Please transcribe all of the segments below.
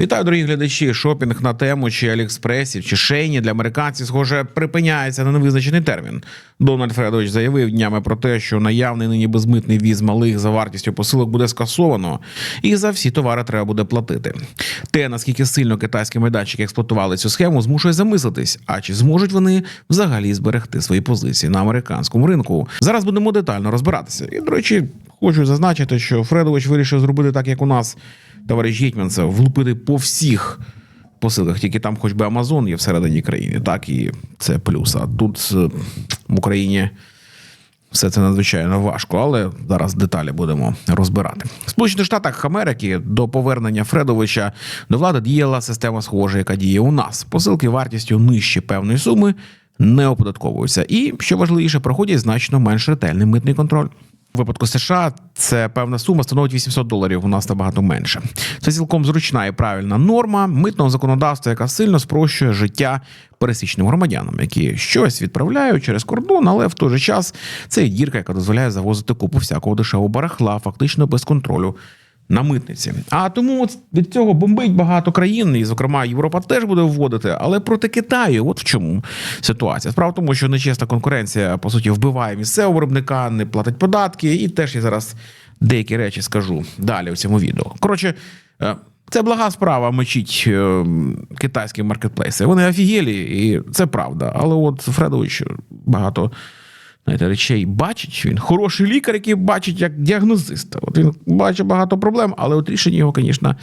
Вітаю, дорогі глядачі. Шопінг на тему чи Аліекспресі, чи Шейні для американців, схоже, припиняється на невизначений термін. Дональд Фредович заявив днями про те, що наявний нині безмитний віз малих за вартістю посилок буде скасовано, і за всі товари треба буде платити. Те, наскільки сильно китайські майданчики експлуатували цю схему, змушує замислитись, а чи зможуть вони взагалі зберегти свої позиції на американському ринку. Зараз будемо детально розбиратися. І, до речі, хочу зазначити, що Фредович вирішив зробити так, як у нас товариш Гетьманцев, влупити по всіх посилках, тільки там хоч би Амазон є всередині країни, так і це плюс. А тут е, в Україні все це надзвичайно важко, але зараз деталі будемо розбирати. В Сполучених Штатах Америки до повернення Фредовича до влади діяла система схожа, яка діє у нас. Посилки вартістю нижче певної суми не оподатковуються. І що важливіше, проходять значно менш ретельний митний контроль. У випадку США це певна сума становить 800 доларів. У нас набагато менше. Це цілком зручна і правильна норма митного законодавства, яка сильно спрощує життя пересічним громадянам, які щось відправляють через кордон, але в той же час це дірка, яка дозволяє завозити купу всякого дешевого барахла, фактично без контролю. На митниці, а тому від цього бомбить багато країн, і зокрема Європа теж буде вводити. Але проти Китаю, от в чому ситуація. Справа в тому, що нечесна конкуренція по суті вбиває місцевого виробника, не платить податки, і теж я зараз деякі речі скажу далі в цьому відео. Коротше, е, це блага справа мечить е, китайські маркетплейси. Вони офігелі, і це правда. Але от Фредович багато знаєте, речей бачить. Він хороший лікар, який бачить як діагнозист. От він бачить багато проблем, але от рішення його, звісно,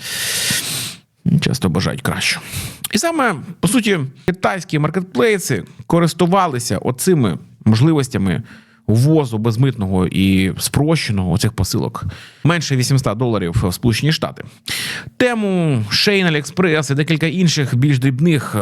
часто бажають кращого. І саме по суті, китайські маркетплейси користувалися оцими можливостями ввозу безмитного і спрощеного цих посилок менше 800 доларів в Сполучені Штати. Тему Шейн Аліекспрес і декілька інших більш дрібних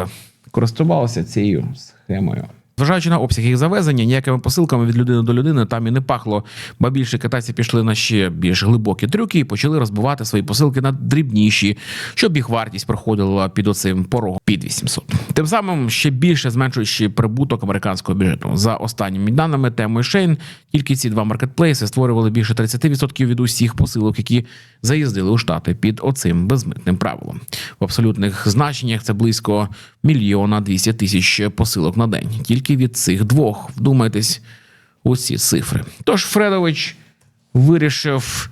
користувалися цією схемою. Зважаючи на обсяг їх завезення, ніякими посилками від людини до людини там і не пахло, бо більше китайці пішли на ще більш глибокі трюки і почали розбивати свої посилки на дрібніші, щоб їх вартість проходила під оцим порогом під 800. Тим самим ще більше зменшуючи прибуток американського бюджету. За останніми даними теми Шейн, тільки ці два маркетплейси створювали більше 30% від усіх посилок, які заїздили у штати під оцим безмитним правилом. В абсолютних значеннях це близько мільйона 200 тисяч посилок на день. Тільки від цих двох вдумайтесь у ці цифри. Тож Фредович вирішив,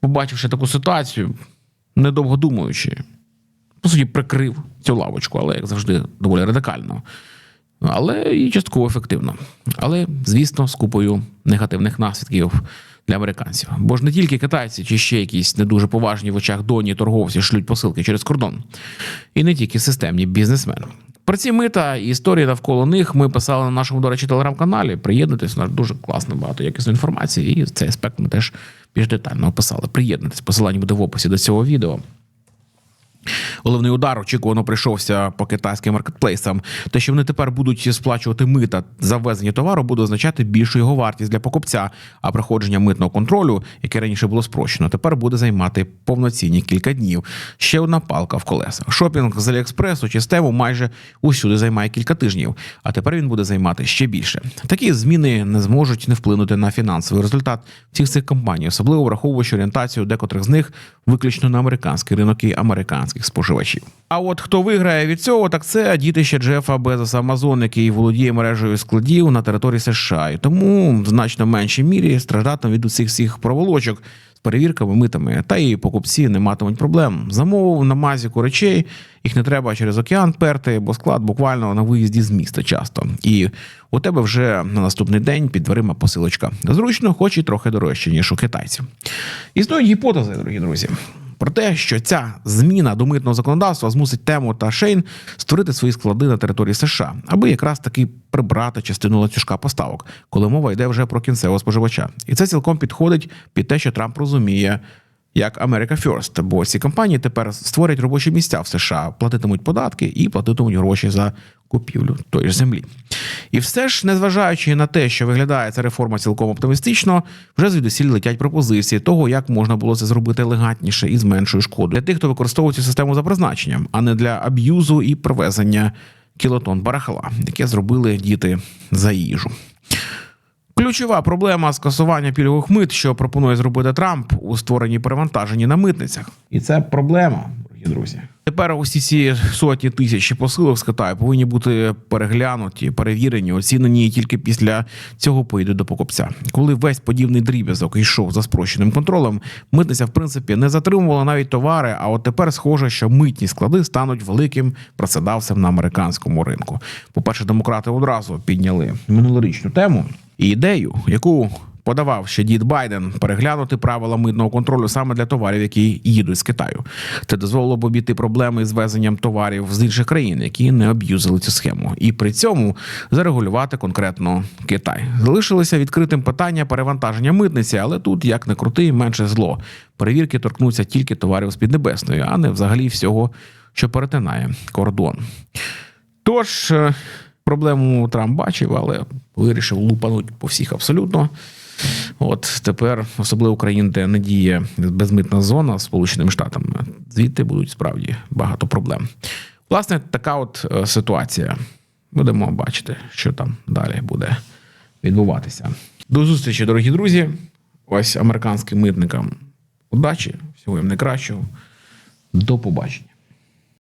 побачивши таку ситуацію, недовго думаючи, по суті, прикрив цю лавочку, але як завжди, доволі радикально. Але і частково ефективно. Але, звісно, з купою негативних наслідків для американців. Бо ж не тільки китайці чи ще якісь не дуже поважні в очах доні торговці шлють посилки через кордон, і не тільки системні бізнесмени. Про ці мита і історії навколо них ми писали на нашому, до речі, телеграм-каналі. Приєднуйтесь, у нас дуже класно, багато якісної інформації, і цей аспект ми теж більш детально описали. Приєднуйтесь, посилання буде в описі до цього відео. Головний удар очікувано прийшовся по китайським маркетплейсам. Те, що вони тепер будуть сплачувати мита за ввезення товару, буде означати більшу його вартість для покупця. А проходження митного контролю, яке раніше було спрощено, тепер буде займати повноцінні кілька днів. Ще одна палка в колесах. Шопінг з Аліекспресу чи стему майже усюди займає кілька тижнів, а тепер він буде займати ще більше. Такі зміни не зможуть не вплинути на фінансовий результат всіх цих компаній, особливо враховуючи орієнтацію декотрих з них виключно на американський ринок і американських споживачів. А от хто виграє від цього, так це дітище Джефа Безоса Амазон, який володіє мережею складів на території США, і тому в значно меншій мірі страждатиме від усіх всіх проволочок з перевірками, митами, та і покупці не матимуть проблем. Замовив на мазіку речей, їх не треба через океан перти, бо склад буквально на виїзді з міста часто. І у тебе вже на наступний день під дверима посилочка. Зручно, хоч і трохи дорожче, ніж у китайців. Існують гіпотези, дорогі друзі. Про те, що ця зміна до митного законодавства змусить тему та Шейн створити свої склади на території США, аби якраз таки прибрати частину ланцюжка поставок, коли мова йде вже про кінцевого споживача. І це цілком підходить під те, що Трамп розуміє. Як America First, бо ці компанії тепер створять робочі місця в США, платитимуть податки і платитимуть гроші за купівлю тої ж землі. І все ж, незважаючи на те, що виглядає ця реформа цілком оптимістично, вже звідусіль летять пропозиції того, як можна було це зробити елегантніше і з меншою шкодою для тих, хто використовує цю систему за призначенням, а не для аб'юзу і привезення кілотон барахла, яке зробили діти за їжу. Ключова проблема скасування пільгових мит, що пропонує зробити Трамп у створенні перевантажені на митницях, і це проблема, дорогі друзі. Тепер усі ці сотні тисяч посилок з Китаю повинні бути переглянуті, перевірені, оцінені і тільки після цього поїдуть до покупця. Коли весь подібний дріб'язок йшов за спрощеним контролем, митниця в принципі не затримувала навіть товари. А от тепер схоже, що митні склади стануть великим працедавцем на американському ринку. По перше, демократи одразу підняли минулорічну тему і ідею, яку подавав ще дід Байден переглянути правила митного контролю саме для товарів, які їдуть з Китаю. Це дозволило б обійти проблеми з везенням товарів з інших країн, які не об'юзали цю схему, і при цьому зарегулювати конкретно Китай. Залишилося відкритим питання перевантаження митниці, але тут як не крути, менше зло. Перевірки торкнуться тільки товарів з Піднебесної, а не взагалі всього, що перетинає кордон. Тож е, проблему Трамп бачив, але вирішив лупануть по всіх абсолютно. От тепер, особливо Україна, де не безмитна зона з Сполученими Штатами, звідти будуть справді багато проблем. Власне, така от е, ситуація. Будемо бачити, що там далі буде відбуватися. До зустрічі, дорогі друзі. Ось американським митникам удачі, всього їм найкращого. До побачення.